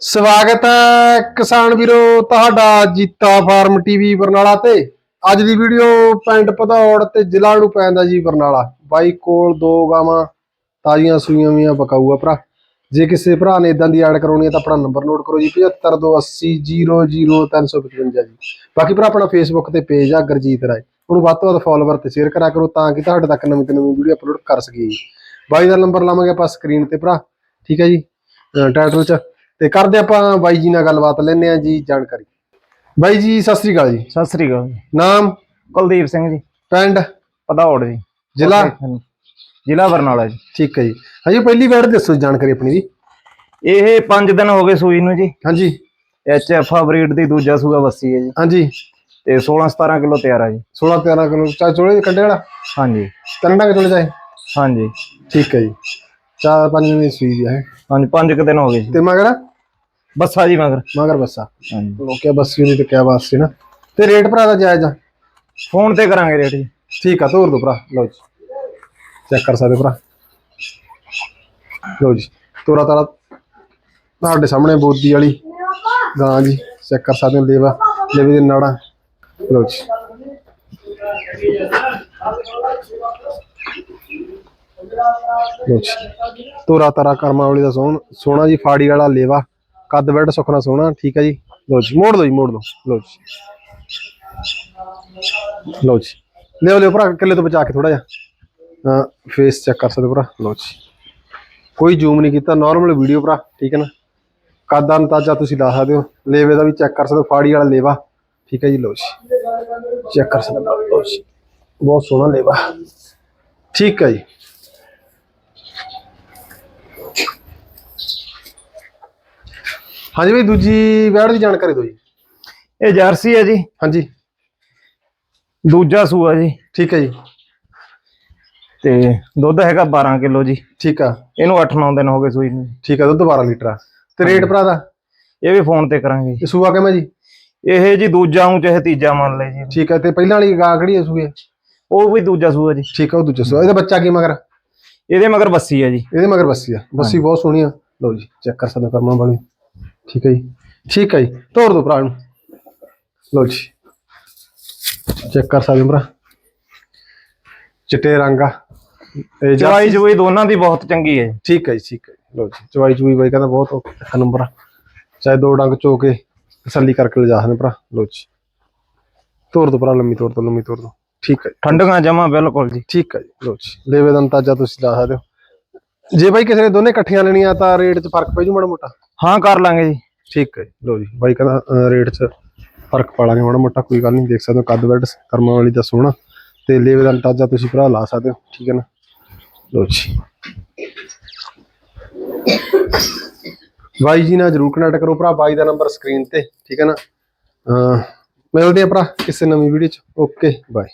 ਸਵਾਗਤ ਹੈ ਕਿਸਾਨ ਵੀਰੋ, ਤੁਹਾਡਾ ਜੀਤਾ ਫਾਰਮ ਟੀਵੀ ਬਰਨਾਲਾ ਤੇ। ਅੱਜ ਦੀ ਵੀਡੀਓ ਪਿੰਡ ਪਧੌੜ ਤੇ ਜ਼ਿਲ੍ਹਾ ਨੂੰ ਪੈਂਦਾ ਜੀ ਬਰਨਾਲਾ। ਬਾਈ ਕੋਲ ਦੋ ਗਾਵਾਂ, ਤਾਜ਼ੀਆਂ ਸੂਈਆਂ ਵੀਆਂ ਬਕਾਊਆ ਭਰਾ। ਜੇ ਕਿਸੇ ਭਰਾ ਨੇ ਇਦਾਂ ਦੀ ਐਡ ਕਰਾਉਣੀ ਹੈ ਤਾਂ ਆਪਣਾ ਨੰਬਰ ਨੋਟ ਕਰੋ ਜੀ 7528000355 ਜੀ। ਬਾਕੀ ਭਰਾ, ਆਪਣਾ ਫੇਸਬੁੱਕ ਤੇ ਪੇਜ ਆ, ਗੁਰਜੀਤ ਰਾਏ। ਉਹਨੂੰ ਵੱਧ ਤੋਂ ਵੱਧ ਫਾਲੋਵਰ ਤੇ ਸ਼ੇਅਰ ਕਰਾ ਕਰੋ ਤਾਂ ਕਿ ਤੁਹਾਡੇ ਤੱਕ ਨਵੀਂ ਤੋਂ ਨਵੀਂ ਵੀਡੀਓ ਅਪਲੋਡ ਕਰ ਸਕੀਏ ਜੀ। ਬਾਈ ਦਾ ਨੰਬਰ ਲਾਵਾਂਗੇ ਆਪਾਂ ਸਕਰੀਨ ਤੇ ਭਰਾ। ਠੀਕ ਹੈ ਜੀ ਟਾਈਟਲ 'ਚ। ਤੇ ਕਰਦੇ ਆਪਾਂ ਬਾਈ ਜੀ ਨਾਲ ਗੱਲਬਾਤ ਲੈਣੇ ਆ ਜੀ ਜਾਣਕਾਰੀ। ਬਾਈ ਜੀ ਸਤਿ ਸ੍ਰੀ ਅਕਾਲ ਜੀ। ਸਤਿ ਸ੍ਰੀ ਅਕਾਲ ਜੀ। ਨਾਮ? ਕੁਲਦੀਪ ਸਿੰਘ ਜੀ। ਪਿੰਡ? ਪਧੌੜ ਜੀ। ਜ਼ਿਲ੍ਹਾ? ਜ਼ਿਲ੍ਹਾ ਬਰਨਾਲਾ ਜੀ। ਠੀਕ ਹੈ ਜੀ। ਹਾਂਜੀ ਪਹਿਲੀ ਵਾਰ ਦੱਸੋ ਜਾਣਕਾਰੀ ਆਪਣੀ ਦੀ। ਇਹ 5 ਦਿਨ ਹੋ ਗਏ ਸੂਈ ਨੂੰ ਜੀ। ਹਾਂਜੀ। ਐਚ ਐਫ ਆ ਬਰੀਡ ਦੀ ਦੂਜਾ ਸੂਆ ਵੱਸੀ ਹੈ ਜੀ। ਹਾਂਜੀ। ਤੇ 16 17 ਕਿਲੋ ਤਿਆਰ ਆ ਜੀ। 16 13 ਕਿਲੋ ਚਾ ਚੋਲੇ ਦੇ ਕੰਡੇ ਵਾਲਾ? ਹਾਂਜੀ। ਡੰਗ ਚੋਲੇ ਜਾਏ ਹਾਂਜੀ। ਠੀਕ ਹੈ ਜੀ। ਚਾਰ ਪੰਜ ਦਿਨ ਸੂਈ ਦੀ ਹੈ। ਹਾਂਜੀ 5 ਕੁ ਦਿਨ ਹੋ ਗਏ ਜੀ। ਤੇ ਮਗਰ? ਬੱਸਾ ਜੀ ਮਗਰ। ਮਗਰ ਬੱਸਾ। ਹਾਂਜੀ। ਲੋਕਿਆ ਬੱਸੀ ਤੇ ਕਿਆ ਵਾਸਤੇ ਨਾ। ਤੇ ਰੇਟ ਭਰਾ ਦਾ ਜਾਇਜ਼ ਆ? ਫੋਨ ਤੇ ਕਰਾਂਗੇ ਰੇਟ ਜੀ। ਠੀਕ ਆ ਤੋਰ ਦੋ ਭਰਾ। ਲਓ ਜੀ। ਚੈੱਕ ਕਰ ਸਕਦੇ ਭਰਾ। ਲਓ ਜੀ। ਤੋਰਾ ਤਾਰਾ ਤੁਹਾਡੇ ਸਾਹਮਣੇ ਬੋਦੀ ਵਾਲੀ ਗਾਂ ਜੀ। ਚੈੱਕ ਕਰ ਸਕਦੇ ਹੋ ਲੇਵਾ ਲੇਵੇ ਦੇ ਨਾੜਾ। ਲਓ ਜੀ। ਲਓ ਜੀ। ਤੋਰਾ ਤਾਰਾ ਕਰਮਾ ਵਾਲੀ ਦਾ ਸੋਹਣ ਸੋਹਣਾ ਜੀ ਫਾੜੀ ਵਾਲਾ ਲੇਵਾ। ਕੱਦ ਬੈਡ ਸੁਖਣਾ ਸੋਹਣਾ, ਠੀਕ ਹੈ ਜੀ। ਲੋ ਜੀ, ਮੋੜ ਲਓ ਜੀ, ਮੋੜ ਲਓ। ਲਓ ਜੀ। ਲੋ ਜੀ। ਲਿਓ ਲਿਓ ਭਰਾ, ਕਿੱਲੇ ਤੋਂ ਬਚਾ ਕੇ ਥੋੜਾ ਜਿਹਾ। ਫੇਸ ਚੈੱਕ ਕਰ ਸਕਦੇ ਹੋ ਭਰਾ। ਲਓ ਜੀ। ਕੋਈ ਜ਼ੂਮ ਨਹੀਂ ਕੀਤਾ ਨਾਰਮਲ ਵੀਡੀਓ ਭਰਾ, ਠੀਕ ਹੈ ਨਾ। ਕੱਦ ਦਾ ਅੰਦਾਜ਼ਾ ਤੁਸੀਂ ਲਾ ਸਕਦੇ ਹੋ। ਲੇਵੇ ਦਾ ਵੀ ਚੈੱਕ ਕਰ ਸਕਦੇ ਹੋ, ਫਾੜੀ ਵਾਲਾ ਲੇਵਾ, ਠੀਕ ਹੈ ਜੀ। ਲੋ ਜੀ। ਚੈੱਕ ਕਰ ਸਕਦੇ ਹੋ। ਲਓ ਜੀ। ਬਹੁਤ ਸੋਹਣਾ ਲੇਵਾ। ਠੀਕ ਹੈ ਜੀ। ਹਾਂਜੀ ਬਈ ਦੂਜੀ ਵੈੜ ਦੀ ਜਾਣਕਾਰੀ ਦਿਓ ਜੀ। ਇਹ ਜਰਸੀ ਹੈ ਜੀ। ਹਾਂਜੀ। ਦੂਜਾ ਸੂਆ ਜੀ। ਠੀਕ ਹੈ ਜੀ। ਤੇ ਦੁੱਧ ਹੈਗਾ 12 ਕਿਲੋ ਜੀ। ਠੀਕ ਆ। ਇਹਨੂੰ 8-9 ਦਿਨ ਹੋ ਗਏ ਸੂਈ ਨੂੰ। ਠੀਕ ਆ ਦੁੱਧ 12 ਲੀਟਰ ਆ। ਤੇ ਰੇਟ ਭਰਾ ਦਾ? ਇਹ ਵੀ ਫੋਨ ਤੇ ਕਰਾਂਗੇ। ਇਹ ਸੂਆ ਕਿਵੇਂ ਜੀ? ਇਹ ਜੀ ਦੂਜਾ ਹੂੰ ਚਾਹੇ ਤੀਜਾ ਮੰਨ ਲੈ ਜੀ। ਠੀਕ ਹੈ ਤੇ ਪਹਿਲਾਂ ਵਾਲੀ ਗਾਂ ਕਿਹੜੀ ਹੈ ਸੂਏ? ਉਹ ਵੀ ਦੂਜਾ ਸੂਆ ਜੀ। ਠੀਕ ਆ ਉਹ ਦੂਜਾ ਸੂਆ। ਇਹਦਾ ਬੱਚਾ ਕੀ ਮਗਰ? ਇਹਦੇ ਮਗਰ ਬੱਸੀ ਹੈ ਜੀ। ਇਹਦੇ ਮਗਰ ਬੱਸੀ ਆ। ਬੱਸੀ ਬਹੁਤ ਸੋਹਣੀ ਆ। ਲਓ ਜੀ ਚੈੱਕ ਕਰ ਸਕਦੇ ਕਰਮਾ ਵਾਲੀ। ਠੀਕ ਹੈ ਜੀ। ਠੀਕ ਹੈ ਜੀ। ਤੋੜ ਦੋ ਭਰਾ ਨੂੰ। ਲਓ ਜੀ। ਚੈੱਕ ਕਰ ਸਕਦੇ ਹੋ ਭਰਾ। ਚਿੱਟੇ ਰੰਗ ਆ। ਇਹ ਜਾ- ਚਵਾਈ ਚਵਾਈ ਦੋਨਾਂ ਦੀ ਬਹੁਤ ਚੰਗੀ ਹੈ। ਠੀਕ ਹੈ ਜੀ ਠੀਕ ਹੈ। ਜੀ। ਲਓ ਜੀ। ਚਵਾਈ ਚੂਈ ਬਾਈ ਕਹਿੰਦਾ ਬਹੁਤ ਇੱਕ ਨੰਬਰ ਆ ਚਾਹੇ ਦੋ ਡੰਗ ਚੋ ਕੇ ਤਸੱਲੀ ਕਰਕੇ ਲਿਜਾ ਸਕਦੇ ਭਰਾ। ਲਓ ਜੀ। ਤੋੜ ਦੋ ਭਰਾ ਲੰਮੀ ਤੋੜ ਦੋ ਲੰਮੀ ਤੋੜ ਦੋ ਠੀਕ ਹੈ ਜੀ। ਠੰਡੀਆਂ ਜਮਾ ਬਿਲਕੁਲ ਜੀ। ਠੀਕ ਹੈ ਜੀ। ਲਓ ਜੀ। ਲੇਵੇ ਦਾ ਅੰਦਾਜ਼ਾ ਤੁਸੀਂ ਲਾ ਸਕਦੇ ਹੋ। ਜੇ ਬਾਈ ਕਿਸੇ ਨੇ ਦੋਨੇ ਇਕੱਠੀਆਂ ਲੈਣੀਆਂ ਤਾਂ ਰੇਟ 'ਚ ਫ਼ਰਕ ਪੈ ਜੂ ਮਾੜਾ ਮੋਟਾ? ਹਾਂ ਕਰ ਲਾਂਗੇ ਜੀ। ਠੀਕ ਹੈ ਜੀ ਲਓ ਜੀ ਬਾਈ ਕਹਿੰਦਾ ਰੇਟ 'ਚ ਫ਼ਰਕ ਪਾ ਲਾਂਗੇ ਮਾੜਾ ਮੋਟਾ ਕੋਈ ਗੱਲ ਨਹੀਂ ਦੇਖ ਸਕਦੇ ਹੋ ਕੱਦ ਬੈਡ ਕਰਮਾਂ ਵਾਲੀ ਦਾ ਸੋਹਣਾ। ਤੇ ਲੇਵੇ ਦਾ ਅੰਦਾਜ਼ਾ ਤੁਸੀਂ ਭਰਾ ਲਾ ਸਕਦੇ ਹੋ ਠੀਕ ਹੈ ਨਾ? ਲਓ ਜੀ। ਬਾਈ ਜੀ ਨਾਲ ਜਰੂਰ ਕਨੈਕਟ ਕਰੋ ਭਰਾ ਬਾਈ ਦਾ ਨੰਬਰ ਸਕਰੀਨ ਤੇ ਠੀਕ ਹੈ ਨਾ? ਅਹ ਮਿਲਦੇ ਆ ਭਰਾ ਕਿਸੇ ਨਵੀਂ ਵੀਡੀਓ 'ਚ। Okay bye